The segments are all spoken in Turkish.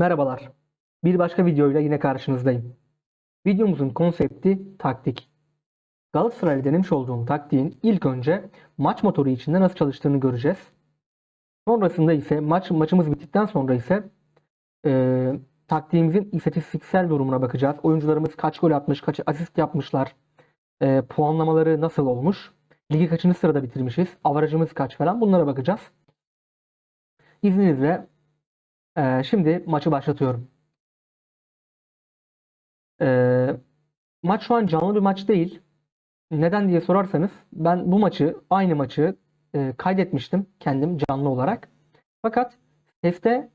Merhabalar. Bir başka videoyla yine karşınızdayım. Videomuzun konsepti taktik. Galatasaray'la denemiş olduğum taktiğin ilk önce maç motoru içinde nasıl çalıştığını göreceğiz. Sonrasında ise maç maçımız bittikten sonra ise e, taktiğimizin istatistiksel durumuna bakacağız. Oyuncularımız kaç gol atmış, kaç asist yapmışlar, e, puanlamaları nasıl olmuş, ligi kaçıncı sırada bitirmişiz, avarajımız kaç falan bunlara bakacağız. İzninizle ee, şimdi maçı başlatıyorum. Ee, maç şu an canlı bir maç değil. Neden diye sorarsanız ben bu maçı aynı maçı e, kaydetmiştim kendim canlı olarak. Fakat seste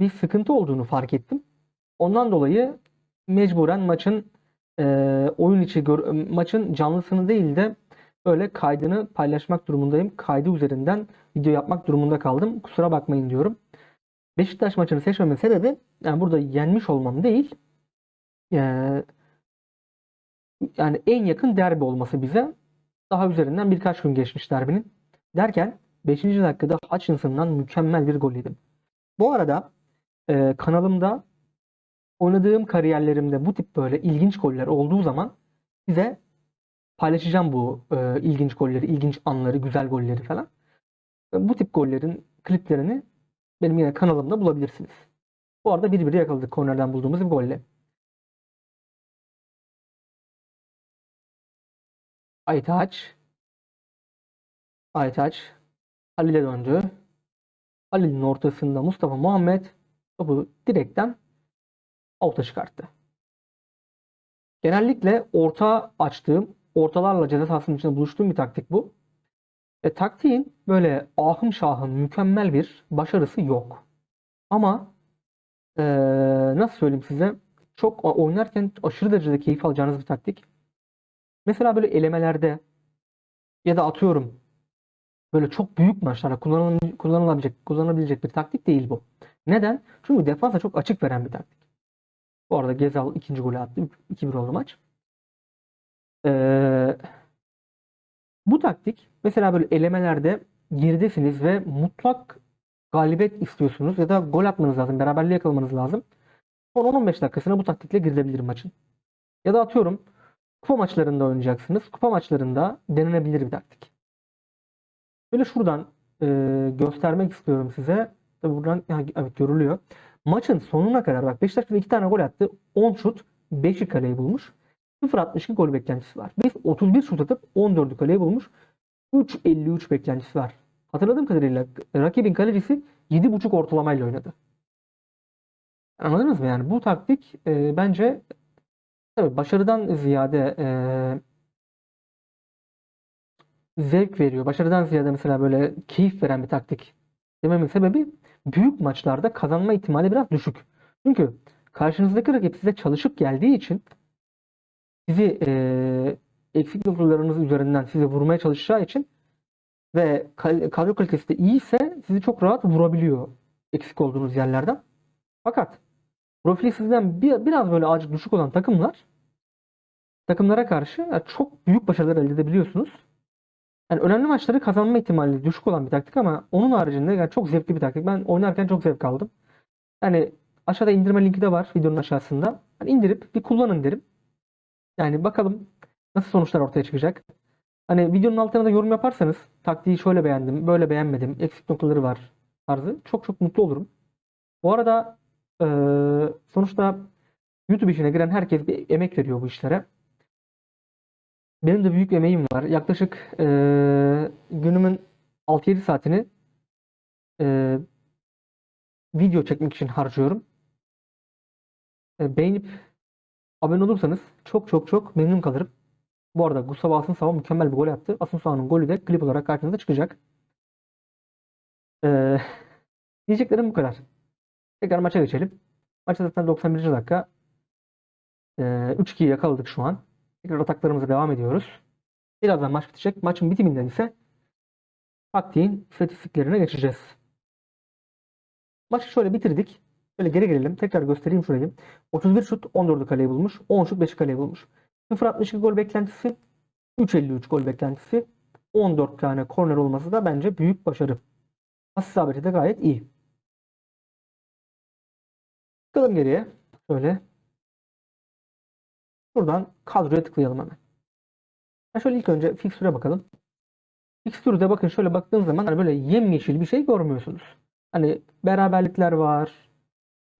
bir sıkıntı olduğunu fark ettim. Ondan dolayı mecburen maçın e, oyun içi maçın canlısını değil de böyle kaydını paylaşmak durumundayım. Kaydı üzerinden video yapmak durumunda kaldım. Kusura bakmayın diyorum. Beşiktaş maçını seçmemin sebebi yani burada yenmiş olmam değil. Ee, yani en yakın derbi olması bize. Daha üzerinden birkaç gün geçmiş derbinin. Derken 5. dakikada Hutchinson'dan mükemmel bir gol yedim. Bu arada e, kanalımda oynadığım kariyerlerimde bu tip böyle ilginç goller olduğu zaman size paylaşacağım bu e, ilginç golleri, ilginç anları, güzel golleri falan. Bu tip gollerin kliplerini benim yine kanalımda bulabilirsiniz. Bu arada 1-1'i yakaladık kornerden bulduğumuz bir golle. Aytaç. Aytaç. Halil'e döndü. Halil'in ortasında Mustafa Muhammed topu direkten avuta çıkarttı. Genellikle orta açtığım, ortalarla ceza sahasının içinde buluştuğum bir taktik bu. E, taktiğin böyle ahım şahım mükemmel bir başarısı yok. Ama e, nasıl söyleyeyim size çok oynarken aşırı derecede keyif alacağınız bir taktik. Mesela böyle elemelerde ya da atıyorum böyle çok büyük maçlarda kullanılabilecek, kullanılabilecek, bir taktik değil bu. Neden? Çünkü defansa çok açık veren bir taktik. Bu arada Gezal ikinci golü attı. 2-1 oldu maç. Eee bu taktik mesela böyle elemelerde geridesiniz ve mutlak galibiyet istiyorsunuz ya da gol atmanız lazım, beraberliği yakalamanız lazım. Son 10-15 dakikasına bu taktikle girilebilir maçın. Ya da atıyorum kupa maçlarında oynayacaksınız. Kupa maçlarında denenebilir bir taktik. Böyle şuradan e, göstermek istiyorum size. Tabii buradan ha, evet, görülüyor. Maçın sonuna kadar bak Beşiktaş bir iki tane gol attı. 10 şut 5'i kaleyi bulmuş. 0.62 gol beklentisi var. Biz 31 şut atıp 14'ü kaleye bulmuş. 3.53 beklentisi var. Hatırladığım kadarıyla rakibin kalecisi 7.5 ortalamayla oynadı. Anladınız mı? Yani bu taktik e, bence tabii başarıdan ziyade e, zevk veriyor. Başarıdan ziyade mesela böyle keyif veren bir taktik dememin sebebi büyük maçlarda kazanma ihtimali biraz düşük. Çünkü karşınızdaki rakip size çalışıp geldiği için sizi e, eksik noktalarınız üzerinden size vurmaya çalışacağı için ve kadro kalitesi de iyiyse sizi çok rahat vurabiliyor eksik olduğunuz yerlerden. Fakat profili sizden bir, biraz böyle azıcık düşük olan takımlar takımlara karşı yani çok büyük başarılar elde edebiliyorsunuz. Yani önemli maçları kazanma ihtimali düşük olan bir taktik ama onun haricinde yani çok zevkli bir taktik. Ben oynarken çok zevk aldım. Yani aşağıda indirme linki de var videonun aşağısında. Yani indirip bir kullanın derim. Yani bakalım nasıl sonuçlar ortaya çıkacak. Hani videonun altına da yorum yaparsanız taktiği şöyle beğendim, böyle beğenmedim, eksik noktaları var tarzı çok çok mutlu olurum. Bu arada sonuçta YouTube işine giren herkes bir emek veriyor bu işlere. Benim de büyük emeğim var. Yaklaşık günümün 6-7 saatini video çekmek için harcıyorum. Beğenip abone olursanız çok çok çok memnun kalırım. Bu arada Gustavo Asensao mükemmel bir gol yaptı. Asensao'nun golü de klip olarak karşınıza çıkacak. Ee, diyeceklerim bu kadar. Tekrar maça geçelim. Maçta zaten 91. dakika. Ee, 3-2'yi yakaladık şu an. Tekrar ataklarımıza devam ediyoruz. Birazdan maç bitecek. Maçın bitiminden ise taktiğin istatistiklerine geçeceğiz. Maçı şöyle bitirdik. Böyle geri gelelim. Tekrar göstereyim şurayı. 31 şut 14'ü kaleye bulmuş. 10 şut 5'i kaleye bulmuş. 0.62 gol beklentisi, 3.53 gol beklentisi, 14 tane korner olması da bence büyük başarı. Pas isabeti de gayet iyi. Çıkalım geriye. Şöyle. Buradan kadroya tıklayalım hemen. Ha şöyle ilk önce fikstüre bakalım. Fikstürde bakın şöyle baktığın zaman hani böyle yemyeşil bir şey görmüyorsunuz. Hani beraberlikler var.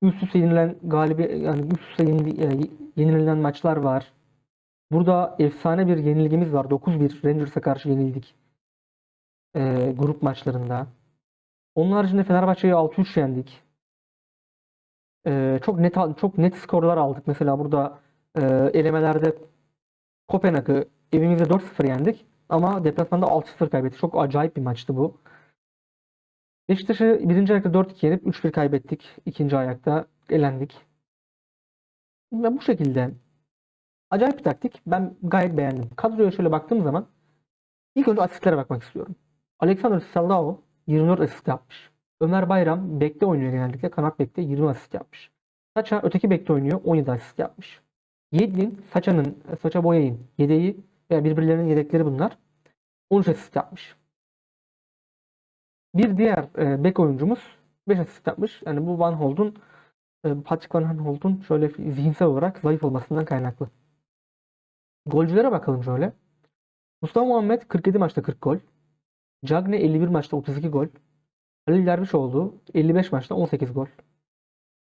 Üst üste yenilen galibi yani üst üste yenili- e, yenilen maçlar var. Burada efsane bir yenilgimiz var. 9-1 Rangers'a karşı yenildik. E, grup maçlarında. Onun haricinde Fenerbahçe'yi 6-3 yendik. E, çok net çok net skorlar aldık. Mesela burada e, elemelerde Kopenhag'ı evimizde 4-0 yendik. Ama deplasmanda 6-0 kaybettik. Çok acayip bir maçtı bu. Beşiktaş'ı birinci ayakta 4-2 yenip 3-1 kaybettik. İkinci ayakta elendik. Ve bu şekilde acayip bir taktik. Ben gayet beğendim. Kadroya şöyle baktığım zaman ilk önce asistlere bakmak istiyorum. Alexander Saldao 24 asist yapmış. Ömer Bayram bekte oynuyor genellikle. Kanat bekte 20 asist yapmış. Saça öteki bekte oynuyor. 17 asist yapmış. Yedlin, Saça'nın, Saça Boya'nın yedeği veya birbirlerinin yedekleri bunlar. 13 asist yapmış. Bir diğer e, bek oyuncumuz 5 asist yapmış. Yani bu Van Holt'un e, Patrick Van Holt'un şöyle zihinsel olarak zayıf olmasından kaynaklı. Golcülere bakalım şöyle. Mustafa Muhammed 47 maçta 40 gol. Cagne 51 maçta 32 gol. Halil Dervişoğlu 55 maçta 18 gol.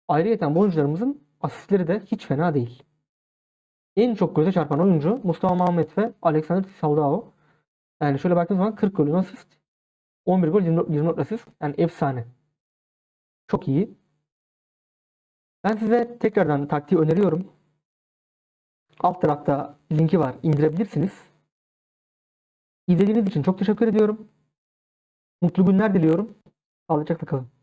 Ayrıyeten bu oyuncularımızın asistleri de hiç fena değil. En çok göze çarpan oyuncu Mustafa Muhammed ve Alexander Saldao. Yani şöyle baktığınız zaman 40 golün asist, 11 gol, 24, 24 asist. Yani efsane. Çok iyi. Ben size tekrardan taktiği öneriyorum. Alt tarafta linki var. indirebilirsiniz. İzlediğiniz için çok teşekkür ediyorum. Mutlu günler diliyorum. Sağlıcakla kalın.